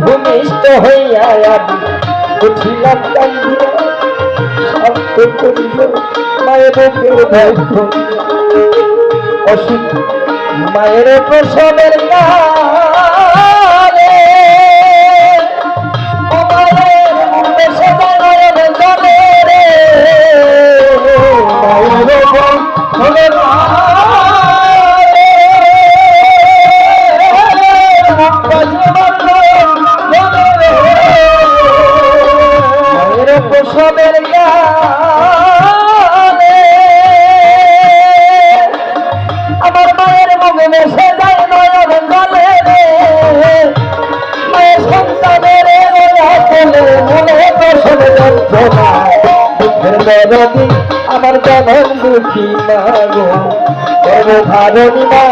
ভূমিষ্ঠ হইয়া আমি উঠিলাম কান্দিয়া শান্ত করিল মায়ের ভাই অসুখ মায়ের প্রসবের গানে দরদি আমার জনম দুঃখী মা গো। গর্ভধারণী মা,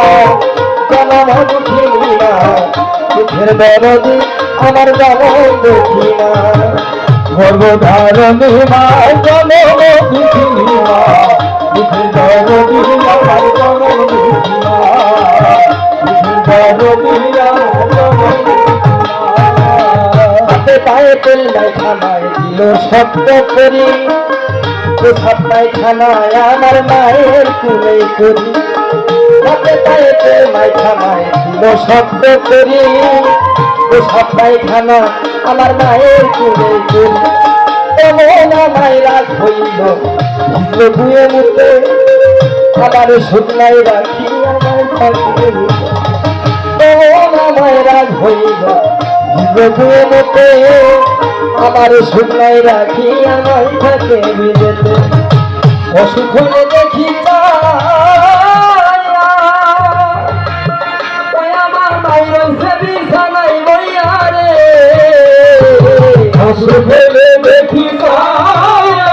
জনম দুঃখী মা। দুঃখের দরদি আমার জনম দুঃখী মা। গর্ভধারণী মা, জনম দুঃখী পায়ে নাই খানায় দিল করি। কোথাপ পায়খানায় আমার মায়ের কুলে করি। হাতে পায়ে তেল নাই খানায় দিল শব্দ করি। কোথাপ পায়খানা আমার মায়ের কুলে করি। এমন আমায় রাগ হইল ভিজল বুয়ে মুতে আবার শুকনায় রাখি আমার এমন হইল ভিজে মতে আমার শুকনায় রাখি আমার থাকে বিজেতে অসুখ হলে দেখি আমার মায়ের সে বিছানায় বইয়া রে। অসুখ হলে দেখি চায়া।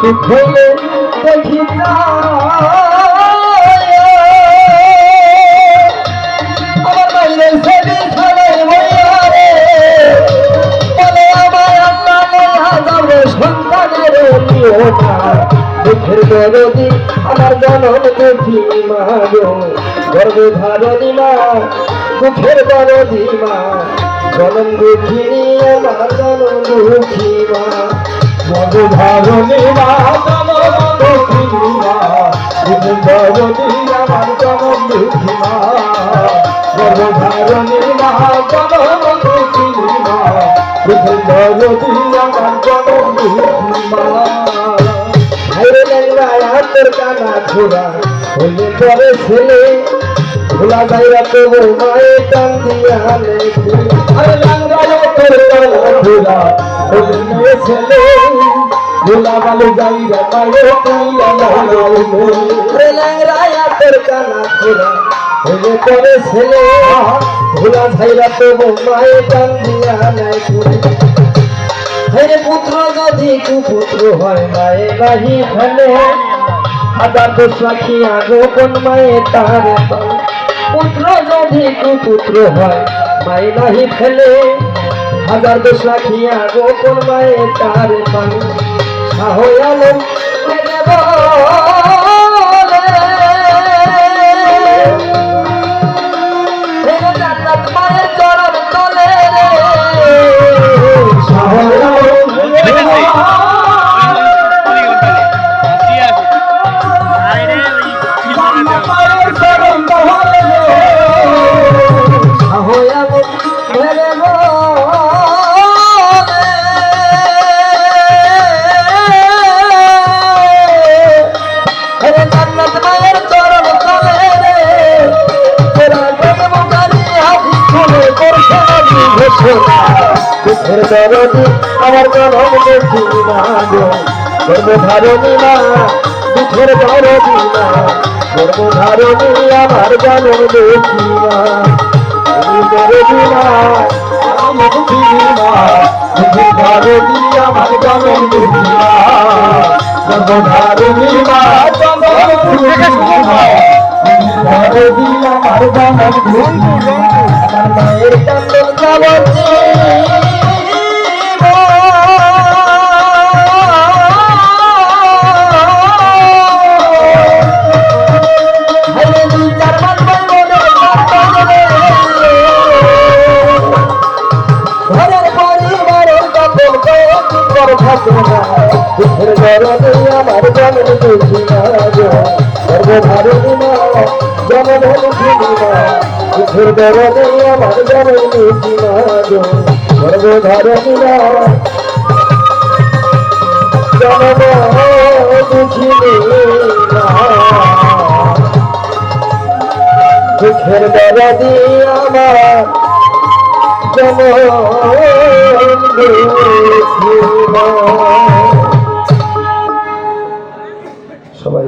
মায়ের সে বিছানায় বইয়া রে। অসুখ হলে দেখি আমার জনম দুঃখী মা গো গর্ভধারণী মা দুঃখের দরদি মা জনম দুঃখিনী আমার জনম দুঃখী মা গর্ভধারণী মা জনম দুঃখিনী মা গর্ভধারণী মা দুঃখিনী মা দরদি আমার দুঃখী মা হাইরে ল্যাংরা হাতের কানা খোলা হলে পরে ছেলে খোলা যাইরা তো মায়ে টান দিয়া লেখে আরে ল্যাংরা হাতের কানা খোলা হলে ছেলে খোলা বালু যাইরা মায়ে তুইয়া লাগাইলে আরে ল্যাংরা হাতের কানা খোলা হলে পরে ছেলে। খোলা যাইরা তো মায়ে টান দিয়া লেখে হেরে পুত্র যদি কুপুত্র হয়, মায়ে নাহি ফেলে। হাজার দোষ রাখি আগো কোন মায়ে তার পুত্র যদি কুপুত্র হয়, মায়ে নাহি ফেলে। হাজার দোষ রাখি আগো কোন মায়ে তার পানি সাহয়ালো মায়ের দুঃখের দরদি আমার জনম দেখি না গো গর্ভধারণী মা দুঃখের দরদি মা, গর্ভধারণী আমার আমার বুঝি মা গর্ভধারণী আমার জানো দেখিয়া মা মায়ের চন্দন যাবতী আমার জন্ম দেখি না সর্বধারণী মা জনম দেখি না দুঃখের গরমে আমার জন্ম দেখি না সর্বধারণী মা দরদি সবাই